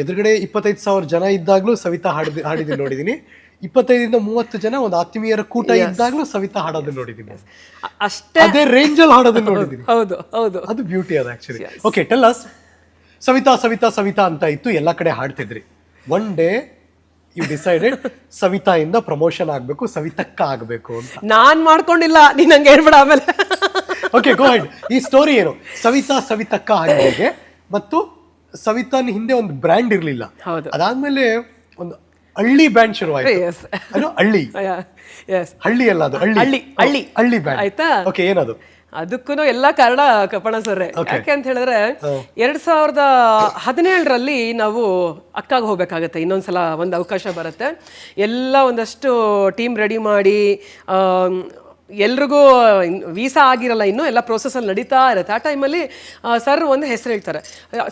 ಎದುರುಗಡೆ ಇಪ್ಪತ್ತೈದು ಸಾವಿರ ಜನ ಇದ್ದಾಗ್ಲೂ ಸವಿತಾ ಹಾಡಿದ ಹಾಡಿದ್ದು ನೋಡಿದ್ದೀನಿ ಇಪ್ಪತ್ತೈದರಿಂದ ಮೂವತ್ತು ಜನ ಒಂದು ಆತ್ಮೀಯರ ಕೂಟ ಇದ್ದಾಗ್ಲೂ ಸವಿತಾ ಹಾಡೋದನ್ನ ನೋಡಿದೀನಿ. ಅಷ್ಟೇ? ಅದೇ ರೇಂಜ್ ಅಲ್ಲಿ ಹಾಡೋದನ್ನ ನೋಡಿದೀನಿ. ಹೌದು ಹೌದು. ಅದು ಬ್ಯೂಟಿ ಅದು actually okay tell us Savita Savita Savita ಅಂತ ಇತ್ತು ಎಲ್ಲ ಕಡೆ ಹಾಡ್ತಿದ್ರಿ. One day you decided Savita ಇಂದ ಪ್ರಮೋಷನ್ ಆಗಬೇಕು ಸವಿತಕ್ಕ ಆಗಬೇಕು ಅಂತ. ನಾನ್ ಮಾಡ್ಕೊಂಡಿಲ್ಲ ನೀನ್ ಹಂಗೆ ಹೇಳ್ಬೇಡ ಆಮೇಲೆ. ಓಕೆ ಗೋ ಹೆಡ್ ಈ ಸ್ಟೋರಿ ಏನು? ಸವಿತಾ ಸವಿತಕ್ಕ ಹಾಡಿಗೆ ಮತ್ತು ಸವಿತಾನ್ ಹಿಂದೆ ಒಂದು ಬ್ರ್ಯಾಂಡ್ ಇರಲಿಲ್ಲ. ಹೌದು. ಅದಾದ್ಮೇಲೆ ಒಂದು ಹಳ್ಳಿ ಬ್ಯಾಂಡ್ ಶುರುವಾಯ್ತು. ಅದು ಹಳ್ಳಿ. ಹಳ್ಳಿ ಅಲ್ಲ ಅದು ಹಳ್ಳಿ. ಹಳ್ಳಿ, ಹಳ್ಳಿ. ಹಳ್ಳಿ ಬ್ಯಾಂಡ್ ಆಯ್ತಾ? ಓಕೆ ಏನದು? ಅದಕ್ಕೂ ಎಲ್ಲ ಕಾರಣ ಕಪಣ ಸರ್ರೆ. ಯಾಕೆ ಅಂತ ಹೇಳಿದ್ರೆ ಎರಡ್ ಸಾವಿರದ ಹದಿನೇಳರಲ್ಲಿ ನಾವು ಅಕ್ಕಾಗ ಹೋಗ್ಬೇಕಾಗತ್ತೆ. ಇನ್ನೊಂದ್ಸಲ ಒಂದು ಅವಕಾಶ ಬರುತ್ತೆ. ಎಲ್ಲ ಒಂದಷ್ಟು ಟೀಮ್ ರೆಡಿ ಮಾಡಿ ಎಲ್ರಿಗೂ ವೀಸಾ ಆಗಿರಲ್ಲ ಇನ್ನೂ ಎಲ್ಲ ಪ್ರೊಸೆಸಲ್ಲಿ ನಡೀತಾ ಇರುತ್ತೆ. ಆ ಟೈಮಲ್ಲಿ ಸರ್ ಒಂದು ಹೆಸರು ಹೇಳ್ತಾರೆ.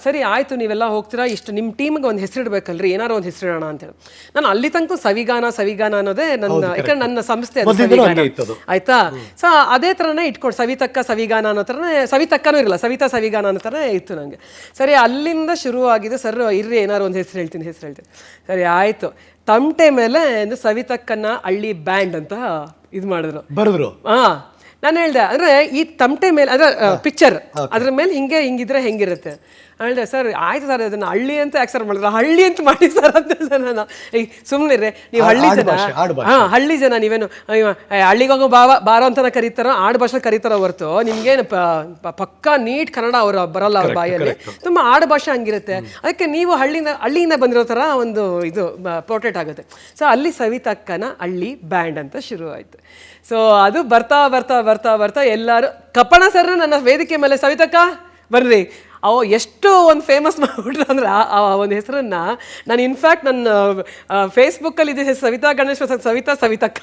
ಸರಿ ಆಯಿತು ನೀವೆಲ್ಲ ಹೋಗ್ತೀರಾ? ಇಷ್ಟು ನಿಮ್ಮ ಟೀಮ್ಗೆ ಒಂದು ಹೆಸರು ಇಡಬೇಕಲ್ರಿ? ಏನಾರು ಒಂದು ಹೆಸರು ಇಡೋಣ ಅಂತೇಳಿ ನಾನು ಅಲ್ಲಿ ತನಕ ಸವಿಗಾನ ಸವಿಗಾನ ಅನ್ನೋದೇ ನನ್ನ ಯಾಕಂದ್ರೆ ನನ್ನ ಸಂಸ್ಥೆ ಅದು ಸವಿಗಾನ. ಆಯ್ತಾ? ಸೊ ಅದೇ ಥರನೇ ಇಟ್ಕೊಂಡು ಸವಿತಕ್ಕ ಸವಿಗಾನ ಅನ್ನೋ ಥರನೇ ಸವಿತಕ್ಕನೂ ಇರಲ್ಲ ಸವಿತಾ ಸವಿಗಾನ ಅನ್ನೋ ಥರನೇ ಇತ್ತು ನನಗೆ ಸರಿ ಅಲ್ಲಿಂದ ಶುರು ಆಗಿದೆ ಸರ್ ಇರ್ರಿ ಏನಾರು ಒಂದು ಹೆಸರು ಹೇಳ್ತೀನಿ ಹೆಸರು ಹೇಳ್ತೀನಿ. ಸರಿ ಆಯಿತು. ತಮಟೆ ಮೇಲೆ ಸವಿತಕ್ಕನ ಹಳ್ಳಿ ಬ್ಯಾಂಡ್ ಅಂತ ಇದು ಮಾಡಿದ್ರು. ಬರೆದ್ರು? ಹಾ ನಾನು ಹೇಳ್ದೆ ಅಂದ್ರೆ ಈ ತಮಟೆ ಮೇಲೆ ಅಂದ್ರೆ ಪಿಕ್ಚರ್ ಅದ್ರ ಮೇಲೆ ಹಿಂಗೆ ಹಿಂಗಿದ್ರೆ ಹೆಂಗಿರುತ್ತೆ. ಹೇಳ್ದೆ ಸರ್ ಆಯ್ತು ಸರ್ ಅದನ್ನ ಹಳ್ಳಿ ಅಂತ ಆಕ್ಸರ್ ಮಾಡಿದ್ರು? ಹಳ್ಳಿ ಅಂತ ಮಾಡಿ ಸರ್ ಅಂತ ನಾನು. ಸುಮ್ಮನೆ ನೀವು ಹಳ್ಳಿ ಜನ. ಹಾ ಹಳ್ಳಿ ಜನ ನೀವೇನು ಅಯ್ಯೋ, ಹೋಗೋ ಬಾವ ಬಾರೋ ಅಂತ ಕರೀತಾರೋ ಆಡು ಭಾಷೆ ಕರೀತಾರೋ ಹೊರತು ನಿಮ್ಗೇನು ಪಕ್ಕಾ ನೀಟ್ ಕನ್ನಡ ಅವ್ರು ಬರಲ್ಲ ಅವ್ರ ಬಾಯಲ್ಲಿ. ತುಂಬ ಆಡು ಭಾಷೆ ಹಂಗಿರುತ್ತೆ. ಅದಕ್ಕೆ ನೀವು ಹಳ್ಳಿಯಿಂದ ಹಳ್ಳಿಯಿಂದ ಬಂದಿರೋ ಥರ ಒಂದು ಇದು ಪೋರ್ಟ್ರೇಟ್ ಆಗುತ್ತೆ. ಸೊ ಅಲ್ಲಿ ಸವಿತಕ್ಕನ ಹಳ್ಳಿ ಬ್ಯಾಂಡ್ ಅಂತ ಶುರು ಆಯಿತು. ಸೊ ಅದು ಬರ್ತಾ ಬರ್ತಾ ಬರ್ತಾ ಬರ್ತಾ ಎಲ್ಲರೂ ಕಪ್ಪಣ ಸರ್ ನನ್ನ ವೇದಿಕೆ ಮೇಲೆ ಸವಿತಕ್ಕ ಬರ್ರಿ. ಅವ ಎಷ್ಟು ಒಂದು ಫೇಮಸ್ ಮಾಡಿಬಿಟ್ರು ಅಂದ್ರೆ ಆ- ಒಂದು ಹೆಸರನ್ನ ನಾನು ಇನ್ಫ್ಯಾಕ್ಟ್ ನನ್ನ ಫೇಸ್ಬುಕ್ಕಲ್ಲಿ ಇದೆ ಸವಿತಾ ಗಣೇಶ್ ಸವಿತಾ ಸವಿತಾ ಸವಿತಕ್ಕ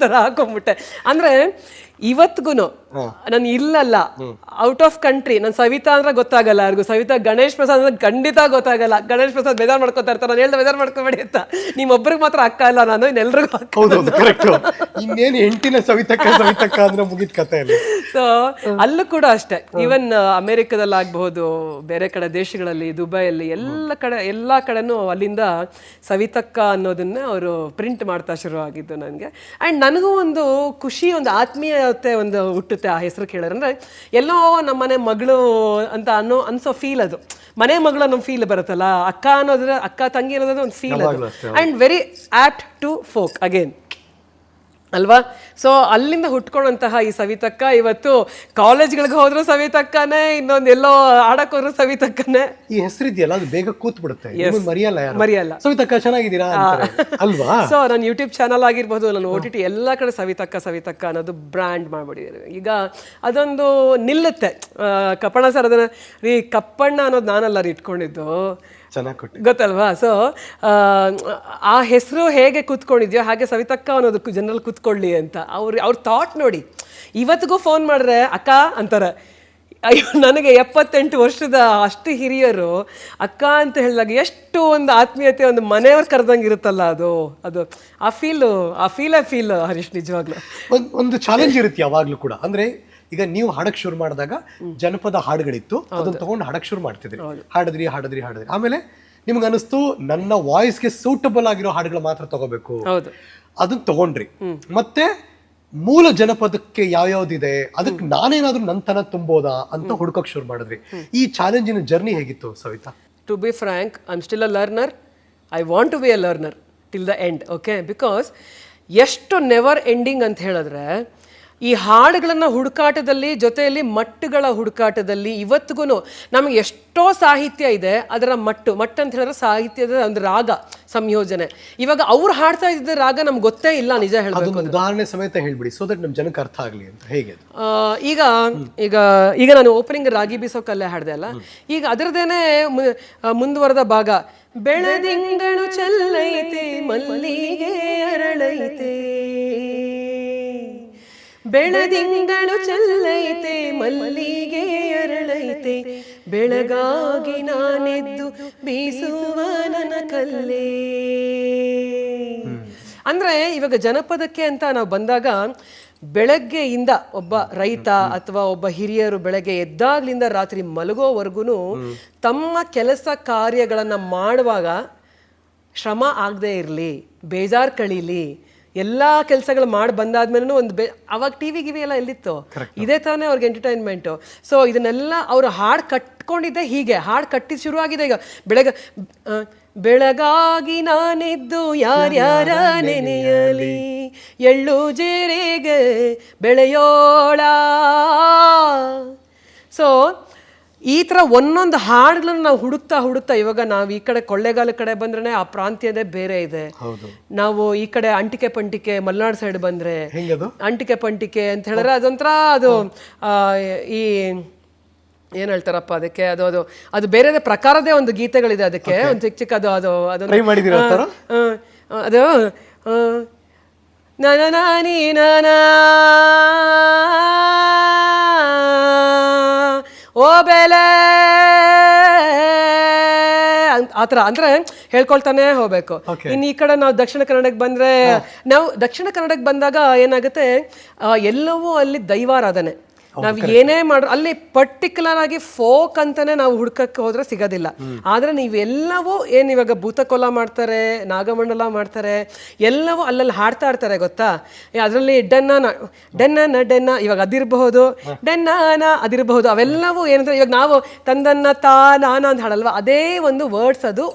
ಥರ ಹಾಕೊಂಡ್ಬಿಟ್ಟೆ. ಅಂದ್ರೆ ಇವತ್ತಿಗೂ ನಾನು ಇಲ್ಲಲ್ಲ. ಔಟ್ ಆಫ್ ಕಂಟ್ರಿ ನಾನು ಸವಿತಾ ಅಂದ್ರೆ ಗೊತ್ತಾಗಲ್ಲ ಯಾರಿಗೂ. ಸವಿತಾ ಗಣೇಶ್ ಪ್ರಸಾದ್ ಅಂದ್ರೆ ಖಂಡಿತ ಗೊತ್ತಾಗಲ್ಲ. ಗಣೇಶ್ ಪ್ರಸಾದ್ ಬೇಜಾರ್ ಮಾಡ್ಕೋತಾ ಇರ್ತಾರೆ. ನಾನು ಹೇಳ್ದೆ ಬೇಜಾರ್ ಮಾಡ್ಕೋಬೇಡಿ ಅಂತ. ನಿಮ್ಮೊಬ್ಬರಿಗೆ ಮಾತ್ರ ಅಕ್ಕ ಅಲ್ಲ ನಾನು ಇನ್ನೆಲ್ರಿಗೂ ಅಕ್ಕ ಇನ್ನೇನು ಹೆಂಟಿನ ಸವಿತಕ್ಕ ಸವಿತಕ್ಕ ಅಂದ್ರೆ ಮುಗಿದ ಅಲ್ಲಿ ಸೊ ಅಲ್ಲೂ ಕೂಡ ಅಷ್ಟೇ. ಈವನ್ ಅಮೆರಿಕದಲ್ಲಿ ಆಗಬಹುದು ಬೇರೆ ಕಡೆ ದೇಶಗಳಲ್ಲಿ ದುಬೈಯಲ್ಲಿ ಎಲ್ಲ ಕಡೆ ಎಲ್ಲ ಕಡೆನೂ ಅಲ್ಲಿಂದ ಸವಿತಕ್ಕ ಅನ್ನೋದನ್ನ ಅವರು ಪ್ರಿಂಟ್ ಮಾಡ್ತಾ ಶುರು ಆಗಿದ್ದು ನನಗೆ. ಆ್ಯಂಡ್ ನನಗೂ ಒಂದು ಖುಷಿ ಒಂದು ಆತ್ಮೀಯತೆ ಒಂದು ಹುಟ್ಟುತ್ತೆ ಆ ಹೆಸರು ಕೇಳೋದಂದ್ರೆ ಎಲ್ಲೋ ಎಲ್ಲೋ ನಮ್ಮನೆ ಮಗಳು ಅಂತ ಅನ್ನೋ ಅನ್ಸೋ ಫೀಲ್ ಅದು. ಮನೆ ಮಗಳು ಅನ್ನೋ ಫೀಲ್ ಬರುತ್ತಲ್ಲ ಅಕ್ಕ ಅನ್ನೋದ್ರ ಅಕ್ಕ ತಂಗಿ ಅನ್ನೋದ್ರ ಒಂದು ಫೀಲ್ ಅದು. And and very at to folk again ಅಲ್ವಾ? ಸೊ ಅಲ್ಲಿಂದ ಹುಟ್ಕೊಂಡಂತಹ ಈ ಸವಿತಕ್ಕ ಇವತ್ತು ಕಾಲೇಜ್ಗಳಿಗೆ ಹೋದ್ರು ಸವಿತಕ್ಕನೇ ಇನ್ನೊಂದು ಎಲ್ಲೋ ಆಡಕ್ ಹೋದ್ರು ಸವಿತಕ್ಕನೇ. ಈ ಹೆಸರಿದೆಯಲ್ಲ ಅದು ಬೇಗ ಕೂತ್ ಬಿಡುತ್ತೆ ಮರಿಯಲ್ಲ ಮರಿಯಲ್ಲ. ಸವಿತಕ್ಕ ಚೆನ್ನಾಗಿದ್ದೀರಾ. ಅಲ್ವಾ? ಸೊ ನನ್ನ ಯೂಟ್ಯೂಬ್ ಚಾನಲ್ ಆಗಿರ್ಬೋದು ನನ್ನ ಓ ಟಿ ಟಿ ಎಲ್ಲ ಕಡೆ ಸವಿತಕ್ಕ ಸವಿತಕ್ಕ ಅನ್ನೋದು ಬ್ರ್ಯಾಂಡ್ ಮಾಡ್ಬಿಟ್ಟಿದ್ದೀನಿ. ಈಗ ಅದೊಂದು ನಿಲ್ಲುತ್ತೆ. ಕಪ್ಪಣ್ಣ ಸರ್ ಅದನ್ನ ರೀ ಕಪ್ಪಣ್ಣ ಅನ್ನೋದು ನಾನಲ್ಲ ರೀ ಇಟ್ಕೊಂಡಿದ್ದು. ಚೆನ್ನಾಗಿ ಕೊಟ್ಟೆ ಗೊತ್ತಲ್ವಾ? ಸೊ ಆ ಹೆಸರು ಹೇಗೆ ಕೂತ್ಕೊಂಡಿದ್ಯೋ ಹಾಗೆ ಸವಿತಕ್ಕ ಅನ್ನೋದು ಜನರಲ್ಲಿ ಕೂತ್ಕೊಳ್ಳಿ ಅಂತ. ಅವ್ರು ಅವ್ರ ಥಾಟ್ ನೋಡಿ. ಇವತ್ತಿಗೂ ಫೋನ್ ಮಾಡಿದ್ರೆ ಅಕ್ಕ, ಅಂತಾರೆ. ಅಯ್ಯೋ ನನಗೆ ಎಪ್ಪತ್ತೆಂಟು ವರ್ಷದ ಅಷ್ಟು ಹಿರಿಯರು ಅಕ್ಕ ಅಂತ ಹೇಳಿದಾಗ ಎಷ್ಟು ಒಂದು ಆತ್ಮೀಯತೆ ಒಂದು ಮನೆಯವ್ರು ಕರೆದಂಗೆ ಇರುತ್ತಲ್ಲ ಅದು ಅದು ಆ ಫೀಲು ಆ ಫೀಲೇ ಫೀಲ್ ಹರೀಶ್ ನಿಜವಾಗ್ಲೂ. ಒಂದ್ ಒಂದು ಚಾಲೆಂಜ್ ಇರುತ್ತೆ ಯಾವಾಗ್ಲೂ ಕೂಡ. ಅಂದ್ರೆ ಈಗ ನೀವು ಹಾಡಕ್ಕೆ ಶುರು ಮಾಡಿದಾಗ ಜನಪದ ಹಾಡುಗಳಿತ್ತು ಅದನ್ನು ತಗೊಂಡು ಹಾಡಕ್ಕೆ ಶುರು ಮಾಡ್ತಿದ್ರಿ. ಹಾಡಿದ್ರಿ ಹಾಡಿದ್ರಿ ಹಾಡಿದ್ರಿ. ಆಮೇಲೆ ನಿಮ್ಗೆ ಅನಿಸ್ತು ನನ್ನ ವಾಯ್ಸ್ಗೆ ಸೂಟಬಲ್ ಆಗಿರೋ ಹಾಡುಗಳು ಮಾತ್ರ ತಗೋಬೇಕು. ಹೌದು. ಅದನ್ನ ತಗೊಂಡ್ರಿ. ಮತ್ತೆ ಮೂಲ ಜನಪದಕ್ಕೆ ಯಾವ್ಯಾವ್ದಿದೆ ಅದಕ್ಕೆ ನಾನೇನಾದ್ರೂ ನಂತನ ತುಂಬೋದಾ ಅಂತ ಹುಡ್ಕಕ್ ಶುರು ಮಾಡಿದ್ವಿ. ಈ ಚಾಲೆಂಜಿನ ಜರ್ನಿ ಹೇಗಿತ್ತು Savita? To be frank I am still a learner I want to be a learner till the end okay because ಎಷ್ಟು ನೆವರ್ ಎಂಡಿಂಗ್ ಅಂತ ಹೇಳಿದ್ರೆ ಈ ಹಾಡುಗಳನ್ನು ಹುಡುಕಾಟದಲ್ಲಿ ಜೊತೆಯಲ್ಲಿ ಮಟ್ಟುಗಳ ಹುಡುಕಾಟದಲ್ಲಿ ಇವತ್ತಿಗೂ ನಮಗೆ ಎಷ್ಟೋ ಸಾಹಿತ್ಯ ಇದೆ ಅದರ ಮಟ್ಟು ಮಟ್ಟು ಅಂತ ಹೇಳಿದ್ರೆ ಸಾಹಿತ್ಯದ ಒಂದು ರಾಗ ಸಂಯೋಜನೆ. ಇವಾಗ ಅವ್ರು ಹಾಡ್ತಾ ಇದ್ದ ರಾಗ ನಮ್ಗೆ ಗೊತ್ತೇ ಇಲ್ಲ ನಿಜ ಹೇಳಬೇಕು ಉದಾಹರಣೆ ಸಮೇತ ಹೇಳ್ಬಿಡಿ ಸೊ ದಟ್ ನಮ್ ಜನಕ್ಕೆ ಅರ್ಥ ಆಗಲಿ ಅಂತ. ಹೇಗೆ ಈಗ ಈಗ ಈಗ ನಾನು ಓಪನಿಂಗ್ ರಾಗಿ ಬೀಸೋ ಕಲ್ಲೇ ಹಾಡಿದೆ ಅಲ್ಲ? ಈಗ ಅದರದೇನೆ ಮುಂದುವರೆದ ಭಾಗ. ಬೆಳದಿಂಗಳು ಚೆಲ್ಲೈತೆ ಮಲ್ಲಿಗೆ ಬೆಳದಿಂಗಳು ಚೆಲ್ಲೈತೆ, ಮಲ್ಲಿಗೆ ಅರಳೈತೆ. ಬೆಳಗಾಗಿ ನಾನೆದ್ದು ಬೀಸುವ ನನ್ನ ಕಲ್ಲೇ. ಅಂದ್ರೆ ಇವಾಗ ಜನಪದಕ್ಕೆ ಅಂತ ನಾವು ಬಂದಾಗ ಬೆಳಗ್ಗೆಯಿಂದ ಒಬ್ಬ ರೈತ ಅಥವಾ ಒಬ್ಬ ಹಿರಿಯರು ಬೆಳಗ್ಗೆ ಎದ್ದಾಗ್ಲಿಂದ ರಾತ್ರಿ ಮಲಗೋವರೆಗೂ ತಮ್ಮ ಕೆಲಸ ಕಾರ್ಯಗಳನ್ನು ಮಾಡುವಾಗ ಶ್ರಮ ಆಗದೆ ಇರಲಿ, ಬೇಜಾರು ಕಳೀಲಿ ಎಲ್ಲ ಕೆಲಸಗಳು ಮಾಡಿ ಬಂದಾದ್ಮೇಲೂ ಒಂದು ಬೆ ಅವಾಗ ಟಿ ವಿ ಗಿವಿ ಎಲ್ಲ ಎಲ್ಲಿತ್ತು? ಇದೇ ತಾನೇ ಅವ್ರಿಗೆ ಎಂಟರ್ಟೈನ್ಮೆಂಟು ಸೊ ಇದನ್ನೆಲ್ಲ ಅವರು ಹಾಡು ಕಟ್ಕೊಂಡಿದ್ದೆ ಹೀಗೆ. ಹಾಡು ಕಟ್ಟಿ ಶುರುವಾಗಿದೆ ಈಗ. ಬೆಳಗ ಬೆಳಗಾಗಿ ನಾನಿದ್ದು ಯಾರ್ಯಾರ ನೆನೆಯಲಿ? ಎಳ್ಳು ಜೇರೆಗೆ ಬೆಳೆಯೋಳ? ಸೊ ಈ ಥರ ಒಂದೊಂದು ಹಾಡುಗಳನ್ನು ನಾವು ಹುಡುಕ್ತಾ ಹುಡುಕ್ತಾ ಇವಾಗ ನಾವು ಈ ಕಡೆ ಕೊಳ್ಳೇಗಾಲ ಕಡೆ ಬಂದ್ರೆ ಆ ಪ್ರಾಂತ್ಯದೇ ಬೇರೆ ಇದೆ. ನಾವು ಈ ಕಡೆ ಅಂಟಿಕೆ ಪಂಟಿಕೆ ಮಲ್ನಾಡ್ ಸೈಡ್ ಬಂದ್ರೆ ಅಂಟಿಕೆ ಪಂಟಿಕೆ ಅಂತ ಹೇಳಿದ್ರೆ ಅದೊಂಥರ ಅದು ಆ, ಈ ಏನ್ ಹೇಳ್ತಾರಪ್ಪ ಅದಕ್ಕೆ? ಅದು ಅದು ಅದು ಬೇರೆ ಪ್ರಕಾರದೇ ಒಂದು ಗೀತೆಗಳಿದೆ ಅದಕ್ಕೆ. ಒಂದು ಚಿಕ್ಕ ಚಿಕ್ಕ ಅದು ಅದು ಅದೊಂದು ಆ, ಅದು ನಾನಾ ನೀ ನಾನಿ ನನ ಬೆಲೆ ಆತರ ಆ ಥರ. ಅಂದ್ರೆ ಹೇಳ್ಕೊಳ್ತಾನೆ ಹೋಗ್ಬೇಕು. ಇನ್ನು ಈ ಕಡೆ ನಾವು ದಕ್ಷಿಣ ಕನ್ನಡಕ್ಕೆ ಬಂದ್ರೆ ನಾವು ದಕ್ಷಿಣ ಕನ್ನಡಕ್ಕೆ ಬಂದಾಗ ಏನಾಗುತ್ತೆ ಎಲ್ಲವೂ ಅಲ್ಲಿ ದೈವಾರಾಧನೆ. ನಾವು ಏನೇ ಮಾಡ್ರು ಅಲ್ಲಿ ಪರ್ಟಿಕ್ಯುಲರ್ ಆಗಿ ಫೋಕ್ ಅಂತಾನೆ ನಾವು ಹುಡ್ಕಕ್ಕೆ ಹೋದ್ರೆ ಸಿಗೋದಿಲ್ಲ. ಆದ್ರೆ ನೀವೆಲ್ಲವೂ ಏನ್ ಇವಾಗ ಭೂತಕೋಲ ಮಾಡ್ತಾರೆ ನಾಗಮಂಡಲ ಮಾಡ್ತಾರೆ ಎಲ್ಲವೂ ಅಲ್ಲಲ್ಲಿ ಹಾಡ್ತಾ ಇರ್ತಾರೆ ಗೊತ್ತಾ? ಅದರಲ್ಲಿ ಡೆನ್ನ ಡೆನ್ನ ಡೆನ್ನ ಇವಾಗ ಅದಿರಬಹುದು ಡೆನ್ನಾನ ಅದಿರಬಹುದು ಅವೆಲ್ಲವೂ ಏನಂದ್ರೆ ಇವಾಗ ನಾವು ತಂದನ್ನ ತಾ ನಾನ ಅಂತ ಹಾಡಲ್ವಾ? ಅದೇ ಒಂದು ವರ್ಡ್ಸ್ ಅದು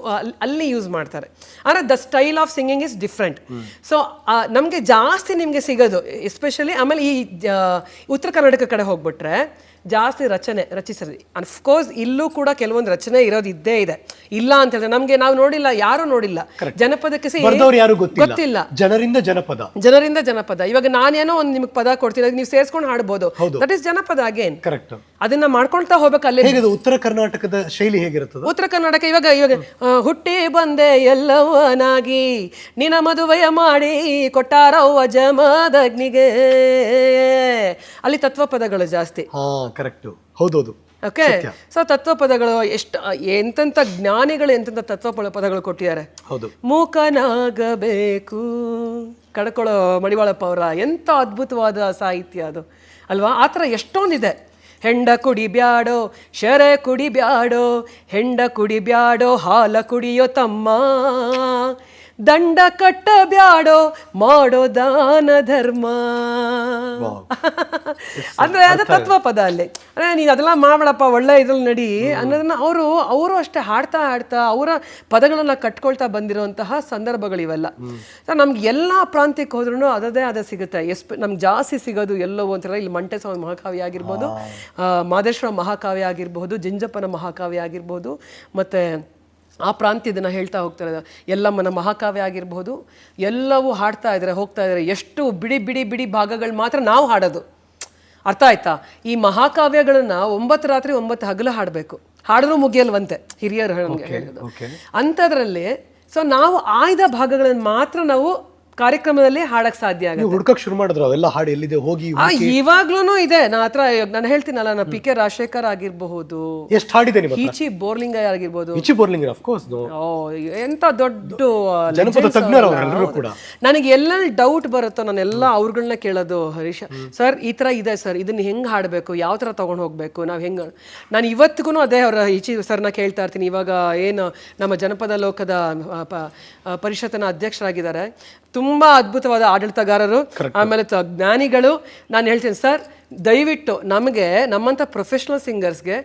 ಅಲ್ಲಿ ಯೂಸ್ ಮಾಡ್ತಾರೆ. ಅಂದ್ರೆ the style of singing is different so ನಮಗೆ ಜಾಸ್ತಿ ನಿಮಗೆ ಸಿಗೋದು ಎಸ್ಪೆಷಲಿ ಆಮೇಲೆ ಈ ಉತ್ತರ ಕರ್ನಾಟಕ ಕಡೆ ಹೋಗ್ಬಿಟ್ರೆ ಜಾಸ್ತಿ ರಚನೆ ರಚಿಸರಿ. ಅಫ್ಕೋರ್ಸ್ ಇಲ್ಲೂ ಕೂಡ ಕೆಲವೊಂದು ರಚನೆ ಇರೋದು ಇದ್ದೇ ಇದೆ. ಇಲ್ಲ ಅಂತ ಹೇಳಿದ್ರೆ ನಮ್ಗೆ ನಾವು ನೋಡಿಲ್ಲ ಯಾರು ನೋಡಿಲ್ಲ. ಜನಪದಕ್ಕೆ ಯಾರು ಗೊತ್ತಿಲ್ಲ. ಜನರಿಂದ ಜನಪದ. ಜನರಿಂದ ಜನಪದ. ಇವಾಗ ನಾನೇನೋ ಒಂದು ನಿಮ್ಗೆ ಪದ ಕೊಡ್ತೀನಿ ನೀವು ಸೇರಿಸ್ಕೊಂಡು ಹಾಡ್ಬೋದು. ದಟ್ ಇಸ್ ಜನಪದ ಅಗೇನ್ ಕರೆಕ್ಟ್ ಅದನ್ನ ಮಾಡ್ಕೊಳ್ತಾ ಹೋಗ್ಬೇಕು ಅಲ್ಲಿ. ಉತ್ತರ ಕರ್ನಾಟಕದ ಶೈಲಿ ಹೇಗಿರುತ್ತದೆ? ಉತ್ತರ ಕರ್ನಾಟಕ ಇವಾಗ ಇವಾಗ ಹುಟ್ಟಿ ಬಂದೆ ಎಲ್ಲವನಾಗಿ. ನಿನ ಮದುವೆಯ ಮಾಡಿ ಕೊಟ್ಟಾರವ್ವ ಜಮದಗ್ನಿಗೆ ಅಲ್ಲಿ ತತ್ವ ಪದಗಳು ಜಾಸ್ತಿ ಕರೆಕ್ಟ್. ಹೌದೌದು. ಓಕೆ ಸೊ ತತ್ವ ಪದಗಳು ಎಷ್ಟು ಎಂತೆಂಥ ಜ್ಞಾನಿಗಳು ಎಂತೆಂಥ ತತ್ವ ಪದಗಳು ಕೊಟ್ಟಿದ್ದಾರೆ. ಹೌದು. ಮೂಕನಾಗಬೇಕು ಕಡ್ಕೊಳ್ಳೋ ಮಡಿವಾಳಪ್ಪ ಅವರ ಎಂಥ ಅದ್ಭುತವಾದ ಸಾಹಿತ್ಯ ಅದು. ಅಲ್ವಾ? ಆ ಥರ ಎಷ್ಟೊಂದಿದೆ. ಹೆಂಡ ಕುಡಿ ಬ್ಯಾಡೋ ಶರೆ ಕುಡಿ ಬ್ಯಾಡೋ ಹೆಂಡ ಕುಡಿ ಬ್ಯಾಡೋ ಹಾಲ ಕುಡಿಯೋ ತಮ್ಮ. ದಂಡ ಕಟ್ಟ ಬ್ಯಾಡೋ ಮಾಡೋ ದಾನ ಧರ್ಮ. ಅಂದ್ರೆ ಅದು ತತ್ವ ಪದ ಅಲ್ಲಿ. ಅಂದ್ರೆ ನೀನು ಅದೆಲ್ಲ ಮಾಡಬೇಡಪ್ಪ ಒಳ್ಳೆ ಇದ್ರಲ್ಲಿ ನಡಿ ಅನ್ನೋದನ್ನ ಅವರು ಅವರು ಅಷ್ಟೇ ಹಾಡ್ತಾ ಹಾಡ್ತಾ ಅವರ ಪದಗಳನ್ನ ಕಟ್ಕೊಳ್ತಾ ಬಂದಿರುವಂತಹ ಸಂದರ್ಭಗಳು ಇವೆಲ್ಲ ಸೊ ನಮ್ಗೆ ಎಲ್ಲ ಪ್ರಾಂತ್ಯಕ್ಕೆ ಹೋದ್ರೂ ಅದದೇ ಅದ ಸಿಗುತ್ತೆ. ಎಸ್ ನಮ್ಗೆ ಜಾಸ್ತಿ ಸಿಗೋದು ಎಲ್ಲವೂ ಅಂತಾರೆ ಇಲ್ಲಿ ಮಂಟೆ ಸ್ವಾಮಿ ಮಹಾಕಾವ್ಯ ಆಗಿರ್ಬೋದು ಆ, ಮಾದೇಶ್ವರ ಮಹಾಕಾವ್ಯ ಆಗಿರ್ಬೋದು ಜಿಂಜಪ್ಪನ ಮಹಾಕಾವ್ಯ ಆಗಿರ್ಬೋದು ಮತ್ತೆ ಆ ಪ್ರಾಂತ್ಯದನ್ನ ಹೇಳ್ತಾ ಹೋಗ್ತಾರೆ ಎಲ್ಲಮ್ಮನ ಮಹಾಕಾವ್ಯ ಆಗಿರ್ಬೋದು ಎಲ್ಲವೂ ಹಾಡ್ತಾ ಇದ್ದಾರೆ ಹೋಗ್ತಾ ಇದ್ದಾರೆ ಎಷ್ಟು ಬಿಡಿ ಬಿಡಿ ಬಿಡಿ ಭಾಗಗಳು ಮಾತ್ರ ನಾವು ಹಾಡೋದು. ಅರ್ಥ ಆಯ್ತಾ? ಈ ಮಹಾಕಾವ್ಯಗಳನ್ನು ಒಂಬತ್ತು ರಾತ್ರಿ ಒಂಬತ್ತು ಹಗಲು ಹಾಡಬೇಕು. ಹಾಡಿದ್ರೂ ಮುಗಿಯಲ್ವಂತೆ ಹಿರಿಯರು ಹೇಳೋದು ಅಂಥದ್ರಲ್ಲಿ ಸೊ ನಾವು ಆಯ್ದ ಭಾಗಗಳನ್ನು ಮಾತ್ರ ನಾವು ಕಾರ್ಯಕ್ರಮದಲ್ಲಿ ಹಾಡಕ್ ಸಾಧ್ಯ ಆಗುತ್ತೆ. ಹುಡ್ಕಕ್ ಶುರು ಮಾಡಿದ್ರು ಅವೆಲ್ಲ ಹಾಡು ಎಲ್ಲಿದೆ ಹೋಗಿ ಇವಾಗ್ಲೂ ಇದೆ. ನಾ ಹತ್ರ ನಾನು ಹೇಳ್ತೀನಲ್ಲ ನಾ ಪಿ ಕೆ ರಾಜಶೇಖರ್ ಆಗಿರಬಹುದು ಎಷ್ಟು ಹಾಡಿದೆ ನಿಮ್ಮ ಈಚಿ ಬೋರ್ಲಿಂಗ ಆಗಿರ್ಬೋದು. ಬೋರ್ಲಿಂಗ್ ಆಫ್ ಕೋರ್ಸ್ ಓ ಎಂತ ದೊಡ್ಡ ಜನಪದ ತಜ್ಞರು ಅವರೆಲ್ಲರೂ ಕೂಡ. ನನಗೆ ಎಲ್ಲೆಲ್ಲಿ ಡೌಟ್ ಬರುತ್ತೋ ನಾನೆಲ್ಲ ಅವ್ರಗಳನ್ನ ಕೇಳೋದು ಹರೀಶ್. ಸರ್ ಈ ತರ ಇದೆ ಸರ್ ಇದನ್ನ ಹೆಂಗ್ ಹಾಡಬೇಕು? ಯಾವ ತರ ತೊಗೊಂಡು ಹೋಗಬೇಕು? ನಾವು ಹೆಂಗ್ ನಾನು ಇವತ್ತಿಗೂ ಅದೇ ಅವರ ಈಚಿ ಸರ್ನ ಕೇಳ್ತಾ ಇರ್ತೀನಿ. ಇವಾಗ ಏನು ನಮ್ಮ ಜನಪದ ಲೋಕದ ಪರಿಷತ್ತಿನ ಅಧ್ಯಕ್ಷರಾಗಿದ್ದಾರೆ. ತುಂಬ ಅದ್ಭುತವಾದ ಆಡಳಿತಗಾರರು ಆಮೇಲೆ ಜ್ಞಾನಿಗಳು. ನಾನು ಹೇಳ್ತೀನಿ ಸರ್ ದಯವಿಟ್ಟು ನಮಗೆ ನಮ್ಮಂಥ ಪ್ರೊಫೆಷ್ನಲ್ ಸಿಂಗರ್ಸ್ಗೆ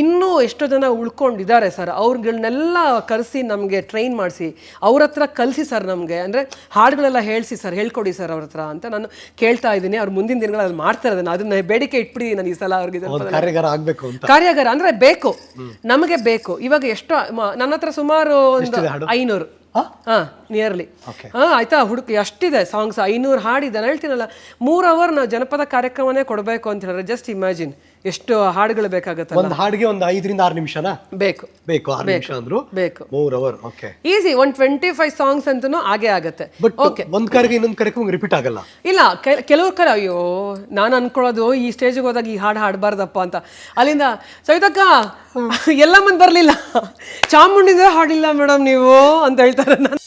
ಇನ್ನೂ ಎಷ್ಟೋ ಜನ ಉಳ್ಕೊಂಡಿದ್ದಾರೆ ಸರ್. ಅವ್ರುಗಳನ್ನೆಲ್ಲ ಕರೆಸಿ ನಮಗೆ ಟ್ರೈನ್ ಮಾಡಿಸಿ ಅವ್ರ ಹತ್ರ ಕಲಿಸಿ ಸರ್ ನಮಗೆ. ಅಂದರೆ ಹಾಡುಗಳೆಲ್ಲ ಹೇಳಿಸಿ ಸರ್ ಹೇಳ್ಕೊಡಿ ಸರ್ ಅವ್ರ ಹತ್ರ ಅಂತ ನಾನು ಕೇಳ್ತಾ ಇದ್ದೀನಿ. ಅವ್ರು ಮುಂದಿನ ದಿನಗಳಲ್ಲಿ ಮಾಡ್ತಾರೆ ಅದನ್ನ ಅದನ್ನ ಬೇಡಿಕೆ ಇಟ್ಬಿಡಿ ನಾನು ಈ ಸಲ ಅವ್ರಿಗೆ ಕಾರ್ಯಾಗಾರ ಆಗಬೇಕು ಕಾರ್ಯಾಗಾರ ಅಂದ್ರೆ ಬೇಕು. ನಮಗೆ ಬೇಕು. ಇವಾಗ ಎಷ್ಟೋ ನನ್ನ ಹತ್ರ ಸುಮಾರು ಒಂದು ಐನೂರು. ಹಾ? ನಿಯರ್ಲಿ ಹಾ ಆಯ್ತಾ ಹುಡುಕಿ ಅಷ್ಟಿದೆ ಸಾಂಗ್ಸ್ ಐನೂರು ಹಾಡಿದೆ ನಾನು ಹೇಳ್ತೀನಲ್ಲ ಮೂರ್ ಅವರ್ ನಾವು ಜನಪದ ಕಾರ್ಯಕ್ರಮನೇ ಕೊಡಬೇಕು ಅಂತ ಹೇಳಿದ್ರೆ ಜಸ್ಟ್ ಇಮ್ಯಾಜಿನ್ ಎಷ್ಟು ಹಾಡುಗಳು ಬೇಕಾಗುತ್ತೆ ಒಂದು ಹಾಡಿಗೆ ಒಂದು ಐದರಿಂದ ಆರು ನಿಮಿಷನಾ? ಬೇಕು. ಬೇಕು ಆರು ನಿಮಿಷ ಅಂದ್ರು? ಬೇಕು. ಮೂರ್ hour okay easy one twenty five songs ಅಂತೂ ಆಗೇ ಆಗುತ್ತೆ ಬಟ್ ಒಂದ್ ಕಾರ್ಗೆ ಇನ್ನೊಂದ್ ಹೋಗಿ ರಿಪೀಟ್ ಆಗಲ್ಲ. ಇಲ್ಲ ಕೆಲವ್ರ ಕಡೆ ಅಯ್ಯೋ ನಾನು ಅನ್ಕೊಳ್ಳೋದು ಈ ಸ್ಟೇಜಿಗೆ ಹೋದಾಗ ಈ ಹಾಡು ಹಾಡಬಾರ್ದಪ್ಪ ಅಂತ. ಅಲ್ಲಿಂದ ಸವಿತಕ್ಕ ಎಲ್ಲ ಮಂದಿ ಬರಲಿಲ್ಲ. ಚಾಮುಂಡಿದ್ರೆ ಹಾಡಿಲ್ಲ ಮೇಡಮ್ ನೀವು ಅಂತ ಹೇಳ್ತಾರೆ ನಾನು